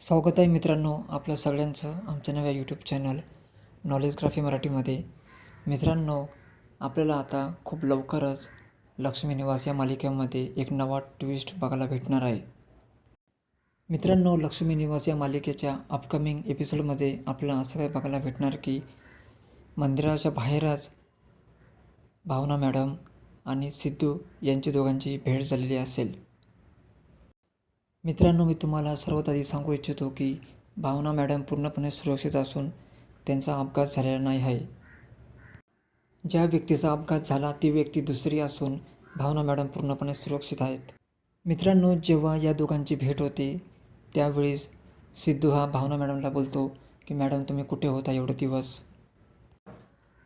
स्वागत आहे मित्रांनो आपल्या सगळ्यांचं आमच्या नव्या यूट्यूब चॅनल नॉलेज ग्राफी मराठीमध्ये. मित्रांनो आपल्याला आता खूप लवकरच लक्ष्मी निवास या मालिकेमध्ये एक नवा ट्विस्ट बघायला भेटणार आहे. मित्रांनो लक्ष्मी निवास या मालिकेच्या अपकमिंग एपिसोडमध्ये आपल्याला असं काय बघायला भेटणार की मंदिराच्या बाहेरच भावना मॅडम आणि सिद्धू यांची दोघांची भेट झालेली असेल. मित्रांनो मी तुम्हाला सर्वात आधी सांगू इच्छितो की भावना मॅडम पूर्णपणे सुरक्षित असून त्यांचा अपघात झालेला नाही आहे. ज्या व्यक्तीचा अपघात झाला ती व्यक्ती दुसरी असून भावना मॅडम पूर्णपणे सुरक्षित आहेत. मित्रांनो जेव्हा या दोघांची भेट होते त्यावेळेस सिद्धू हा भावना मॅडमला बोलतो की मॅडम तुम्ही कुठे होता एवढे दिवस?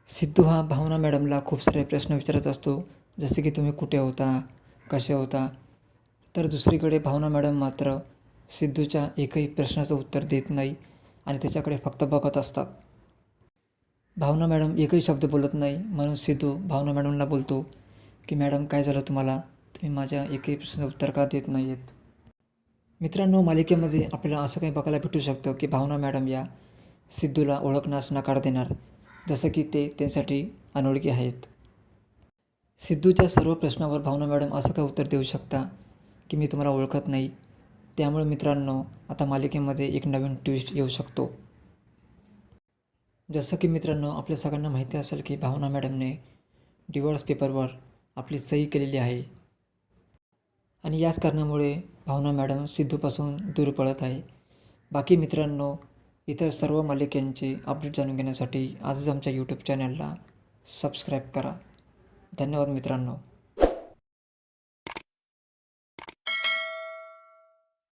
सिद्धू हा भावना मॅडमला खूप सारे प्रश्न विचारत असतो जसे की तुम्ही कुठे होता? कसे होता? तर दुसरीकडे भावना मॅडम मात्र सिद्धूच्या एकही प्रश्नाचं उत्तर देत नाही आणि त्याच्याकडे फक्त बघत असतात. भावना मॅडम एकही शब्द बोलत नाही म्हणून सिद्धू भावना मॅडमला बोलतो की मॅडम काय झालं तुम्हाला? तुम्ही माझ्या एकही प्रश्नाचं उत्तर का देत नाही आहेत मित्रांनो मालिकेमध्ये आपल्याला असं काही बघायला भेटू शकतं की भावना मॅडम या सिद्धूला ओळखण्यास नकार देणार जसं की ते त्यांसाठी अनोळखी आहेत. सिद्धूच्या सर्व प्रश्नावर भावना मॅडम असं काय उत्तर देऊ शकता की मी तुम्हाला ओळखत नाही. त्यामुळे मित्रांनो आता मालिकेमध्ये एक नवीन ट्विस्ट येऊ शकतो. जसं की मित्रांनो आपल्या सगळ्यांना माहिती असेल की भावना मॅडमने डिवोर्स पेपरवर आपली सही केलेली आहे. आणि याच कारणामुळे भावना मॅडम सिद्धूपासून दूर पळत आहे. बाकी मित्रांनो इतर सर्व मालिकांचे अपडेट जाणून घेण्यासाठी आजच आमच्या यूट्यूब चॅनलला सबस्क्राईब करा. धन्यवाद मित्रांनो.